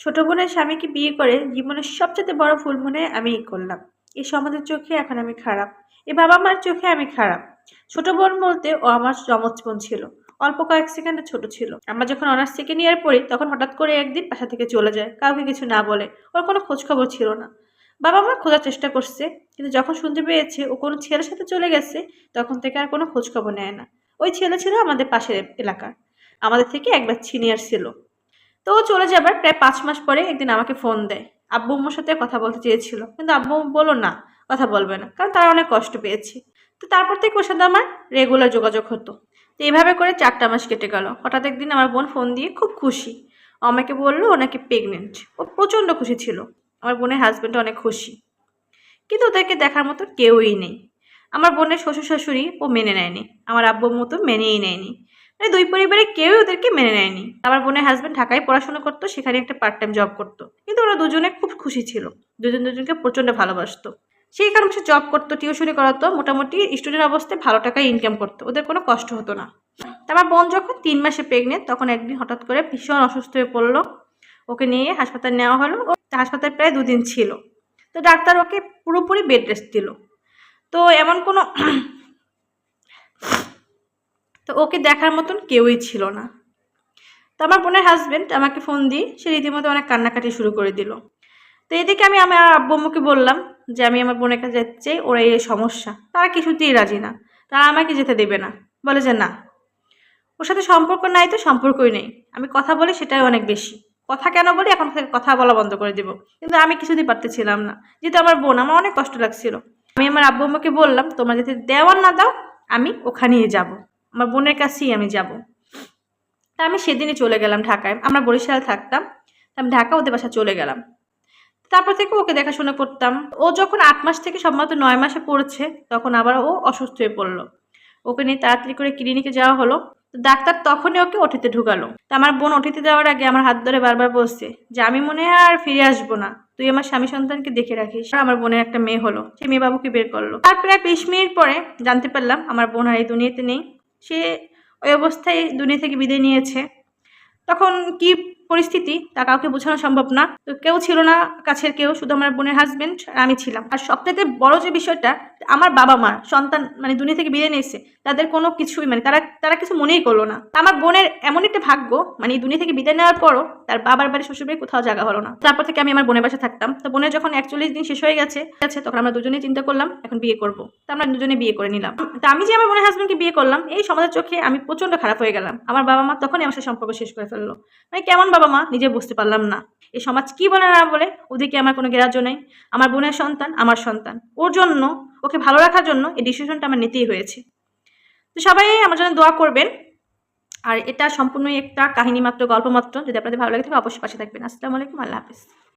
ছোট বোনের স্বামীকে বিয়ে করে জীবনের সবচেয়ে বড় ফুল মনে আমি করলাম। এই সমাজের চোখে এখন আমি খারাপ। এ বাবা মার চোখে আমি খারাপ। ছোট বোন বলতে ও আমার যমজ বোন ছিল। অল্প কয়েক সেকেন্ডে ছোট ছিল। আমরা যখন অনার্স সেকেন্ড ইয়ার পড়ি, তখন হঠাৎ করে একদিন বাসা থেকে চলে যায়। কাউকে কিছু না বলে। ওর কোনো খোঁজখবর ছিল না। বাবা মা খোঁজার চেষ্টা করছে, কিন্তু যখন শুনতে পেয়েছে ও কোনো ছেলের সাথে চলে গেছে, তখন থেকে আর কোনো খোঁজখবর নেয় না। ওই ছেলে ছিল আমাদের পাশের এলাকার। আমাদের থেকে একবার সিনিয়র ছিল। তো চলে যাবার প্রায় পাঁচ মাস পরে একদিন আমাকে ফোন দেয়। আব্বু আম্মুর সাথে কথা বলতে চেয়েছিল। কিন্তু আব্বু বলল, না, কথা বলবে না। কারণ তারা অনেক কষ্ট পেয়েছে। তো তারপর থেকে ওর সাথে আমার রেগুলার যোগাযোগ হতো। তো এইভাবে করে চারটা মাস কেটে গেল। হঠাৎ একদিন আমার বোন ফোন দিয়ে খুব খুশি। আমাকে বলল ওনাকে প্রেগনেন্ট ও প্রচণ্ড খুশি ছিল। আমার বোনের হাজব্যান্ড অনেক খুশি। কিন্তু ওদেরকে দেখার মতো কেউই নেই। আমার বোনের শ্বশুর শাশুড়ি ও মেনে নেয়নি। আমার আব্বুর মতো মেনেই নেয়নি। মানে দুই পরিবারে কেউ ওদেরকে মেনে নেয়নি। আমার বোনের হাজব্যান্ড ঢাকায় পড়াশোনা করতো, সেখানে একটা পার্ট টাইম জব করতো। কিন্তু ওরা দুজনে খুব খুশি ছিল। দুজন দুজনকে প্রচণ্ড ভালোবাসতো। সেই কারণে সে জব করতো টিউশনি করাতো, মোটামুটি স্টুডেন্ট অবস্থায় ভালো টাকা ইনকাম করতো। ওদের কোনো কষ্ট হতো না। তা আমার বোন যখন তিন মাসে প্রেগনেন্ট তখন একদিন হঠাৎ করে ভীষণ অসুস্থ হয়ে পড়ল। ওকে নিয়ে হাসপাতাল নেওয়া হলো। ও হাসপাতালে প্রায় দুদিন ছিল। তো ডাক্তার ওকে পুরোপুরি বেড রেস্ট দিল। তো এমন কোনো তো ওকে দেখার মতন কেউই ছিল না। তো আমার বোনের হাজব্যান্ড আমাকে ফোন দিয়ে সে রীতিমতো অনেক কান্নাকাটি শুরু করে দিল। তো এদিকে আমি আমার আব্বু আম্মুকে বললাম যে আমি আমার বোনের কাছে যেতে চাই ওরা এই সমস্যা। তারা কিছুতেই রাজি না। তারা আমাকে যেতে দেবে না। বলে যে না। ওর সাথে সম্পর্ক নাই তো সম্পর্কই নেই। আমি কথা বলি সেটাই অনেক বেশি। কথা কেন বলি? এখন থেকে কথা বলা বন্ধ করে দেবো। কিন্তু আমি কিছুতেই পারতেছিলাম না। যেহেতু আমার বোন, আমার অনেক কষ্ট লাগছিল। আমি আমার আব্বু বললাম, তোমরা যদি দেওয়ার না দাও, আমি ওখানেই যাব। আমার বোনের কাছেই আমি যাব। তা আমি সেদিনই চলে গেলাম ঢাকায়। আমরা বরিশাল থাকতাম। আমি ঢাকা ওদের বাসা চলে গেলাম। তারপর থেকে ওকে দেখাশোনা করতাম। ও যখন আট মাস থেকে সম্ভবত নয় মাসে পড়েছে, তখন আবার ও অসুস্থ হয়ে পড়ল। ওকে নিয়ে তাড়াতাড়ি করে ক্লিনিকে যাওয়া হলো। তো ডাক্তার তখনই ওকে ওটিতে ঢুকালো। তা আমার বোন ওটিতে যাওয়ার আগে আমার হাত ধরে বারবার বলছে, যে আমি মনে হয় আর ফিরে আসব না। তুই আমার স্বামী সন্তানকে দেখে রাখিস। আমার বোনের একটা মেয়ে হলো। সে মেয়ে বাবুকে বের করল। তার প্রায় বিশ মিনিট পরে জানতে পারলাম আমার বোন আর এই দুনিয়াতে নেই। সে ওই অবস্থায় দুনিয়া থেকে বিদায় নিয়েছে। তখন কি পরিস্থিতি, তা কাউকে বোঝানো সম্ভব না। তো কেউ ছিল না, কাছের কেউ, শুধু আমার বোনের হাজবেন্ড আর আমি ছিলাম। আর সবথেকে বড় যে বিষয়টা, আমার বাবা মা, সন্তান মানে দুনিয়া থেকে বিদায় নিয়েছে, তাদের কোনো কিছুই মানে তারা তারা কিছু মনেই করল না। আমার বোনের এমন একটা ভাগ্য মানে দুনিয়া থেকে বিদায় নেওয়ার পরও তার বাবার বাড়ি শ্বশুর বাড়ি কোথাও জায়গা হলো না। তারপর থেকে আমি আমার বোনের বাসা থাকতাম। তো বোনের যখন একচল্লিশ দিন শেষ হয়ে গেছে গেছে তখন আমরা দুজনেই চিন্তা করলাম, এখন বিয়ে করব। তা আমরা দুজনে বিয়ে করে নিলাম। তা আমি যে আমার বোনের হাজবেন্ডকে বিয়ে করলাম, এই সমাজের চোখে আমি প্রচণ্ড খারাপ হয়ে গেলাম। আমার বাবা মা তখনই আমার সম্পর্ক শেষ করে ফেলল। মানে কেমন বাবা মা নিজে বুঝতে পারলাম না। এই সমাজ কি বলে না বলে ওদিকে আমার কোনো গ্রাহ্য নেই। আমার বোনের সন্তান, আমার সন্তান। ওর জন্য, ওকে ভালো রাখার জন্য এই ডিসিশনটা আমার নিতেই হয়েছে। তো সবাই আমার জন্য দোয়া করবেন। আর এটা সম্পূর্ণই একটা কাহিনী মাত্র, গল্প মাত্র। যদি আপনাদের ভালো লাগে থাকে অবশ্যই পাশে থাকবেন। আসসালামু আলাইকুম, আল্লাহ হাফিজ।